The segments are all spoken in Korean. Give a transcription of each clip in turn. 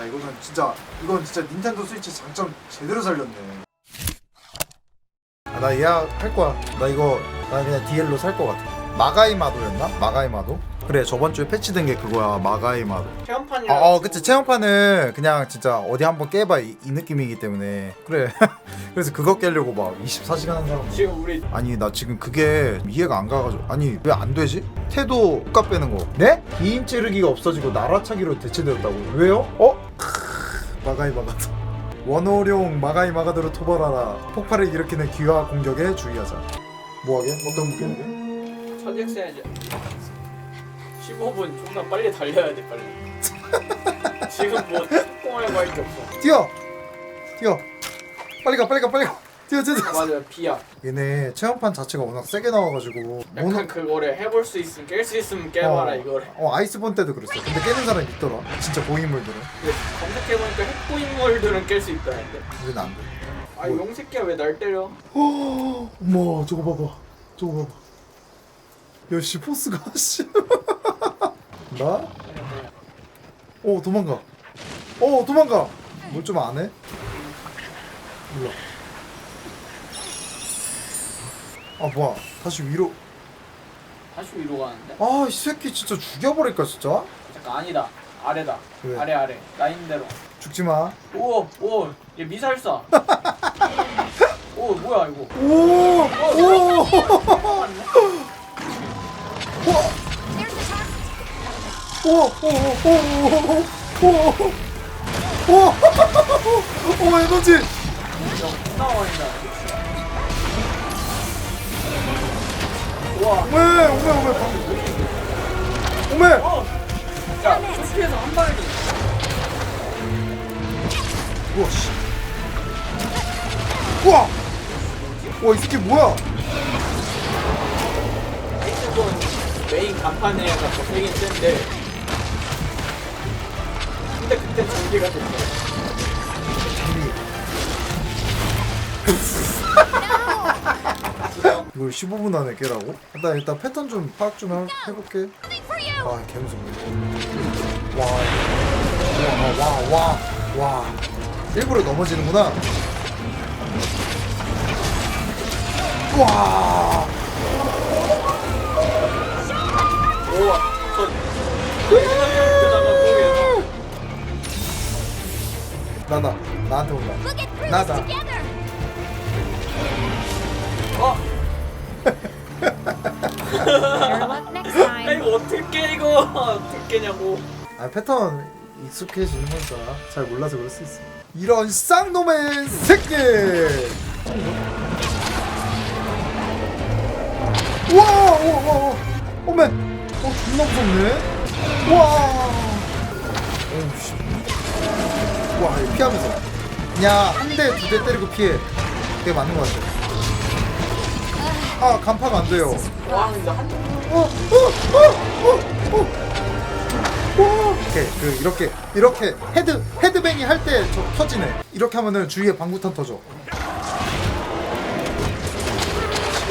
야 이거는 진짜 이건 진짜 닌텐도 스위치 장점 제대로 살렸네. 아, 나 예약할 거야. 나 이거 나 그냥 DL로 살 거 같아. 마가이 마도였나? 마가이 마도? 그래 저번 주에 패치된 게 그거야 마가이마도. 체험판이라. 어, 어 그치 체험판은 그냥 진짜 어디 한번 깨봐 이, 이 느낌이기 때문에 그래 그래서 그거 깨려고 막 24시간 한 사람 지금 우리 아니 나 지금 그게 이해가 안 가가지고 아니 왜 안 되지? 태도 값 빼는 거 네? 2인 찌르기가 없어지고 나라차기로 대체되었다고 왜요? 어? 크으, 마가이 마가도 원호룡 마가이 마가도를 토벌하라 폭발을 일으키는 기와 공격에 주의하자 뭐하게? 어떤 무게인데? 차직해야지. 15분 존나 빨리 달려야 돼 빨리. 지금 뭐 특공할 거할게 없어. 뛰어! 뛰어! 빨리 가 빨리 가 빨리 가 뛰어 뛰어 뛰어 맞아 비야. 얘네 체험판 자체가 워낙 세게 나와가지고 약간 모노- 그거를 해볼 수 있으면 깰 수 있으면 깨봐라 어, 이거를. 어 아이스본 때도 그랬어 근데 깨는 사람이 있더라 진짜 고인물들은 근데 검색해보니까 핵고인물들은 깰 수 있다는데. 우리는 안돼 아 용새끼야 왜 날 때려? 어머 저거 봐봐 저거 봐봐 야씨 포스가 씨 나? 어 도망가 어 도망가 뭘 좀 안 해? 몰라 아 뭐야 다시 위로 다시 위로 가는데? 아 이 새끼 진짜 죽여버릴까 진짜 잠깐 아니다. 아래다. 왜? 아래 아래. 라인대로. 죽지마 오, 오, 얘 미사일 쏴. 오, 뭐야 이거? 오오 오오오오오오오오 에너지. 오메 오메 오메 오메 어! 야, 소피에서 한도 우와 씨 우와 와이 새끼 뭐야 메인 간판에 갖고 세긴 센데. 근데 그때 전기가 됐어. 이걸 15분 안에 깨라고? 나 일단 패턴 좀 파악 좀 해- 해볼게 아 개무섭네 와와와 와 와, 와. 일부러 넘어지는구나 와 우와, 저. 나다 나한테 온다. Together. 어, 야. 이거 어떻게 깨 이거? 어떻게 깨냐고. 아 패턴 익숙해지는 거니까 잘 몰라서 그럴 수 있어. 이런 쌍놈의 새끼! 우와 우와 우와. 오메 어 존나 무섭네. 우와. 오우씨 와 피하면서 그냥 한 대 두 대 때리고 피해 그게 맞는 것 같아 아 간파가 안 돼요 와, 근데 한. 어, 어, 어, 어, 어. 오! 이렇게 그 이렇게 이렇게 헤드 헤드뱅이 할때저 터지네. 이렇게 하면은 주위에 방구탄 터져.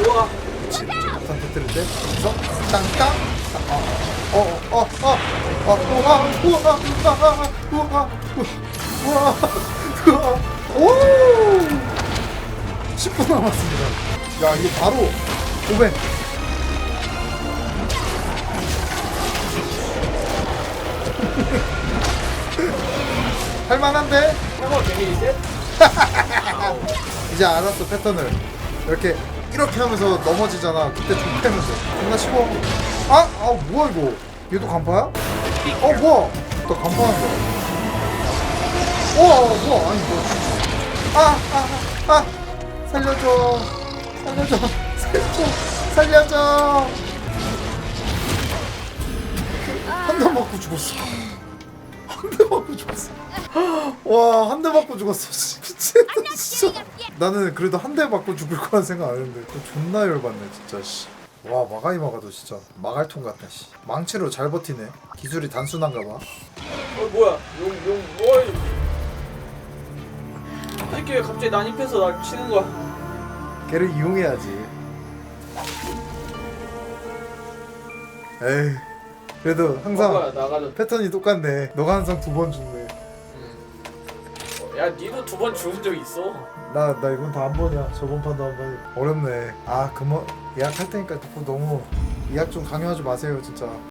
우와. 방구탄 터뜨릴 때 여기서 땅땅. 어어어어어 어, 우와 우와 우와 우와 우와 우와 오 10분 남았습니다. 야 이거 바로 500. 할만한데? 데미지 셋? 이제 알았어 패턴을 이렇게 이렇게 하면서 넘어지잖아 그때 좀 패면서 존나 쉬워 아! 아 뭐야 이거 얘도 간파야? 어 뭐야 나 간파한 거야 우와 뭐야 아니 뭐야 아! 아! 아! 살려줘 살려줘 살려줘 살려줘 한 대 맞고 죽었어 한 대 맞고 죽었어 와 한 대 맞고 죽었어 씨, 미치겠다 진짜 나는 그래도 한 대 맞고 죽을 거란 생각 안 했는데 또 존나 열받네 진짜 씨. 와 마가이 마가도 진짜 마갈통 같다 씨. 망치로 잘 버티네 기술이 단순한가 봐 어 뭐야? 용, 용, 뭐야? 이 새끼 왜 갑자기 난입해서 날 치는 거야? 걔를 이용해야지 에이 그래도 항상 나가자. 패턴이 똑같네 너가 항상 두 번 죽네 음. 야 니도 두 번 죽은 적 있어 나, 나 이번 다한 번이야. 저번 판도 한 번이. 어렵네. 아, 그만 예약할 테니까 너무 예약 좀 강요하지 마세요, 진짜.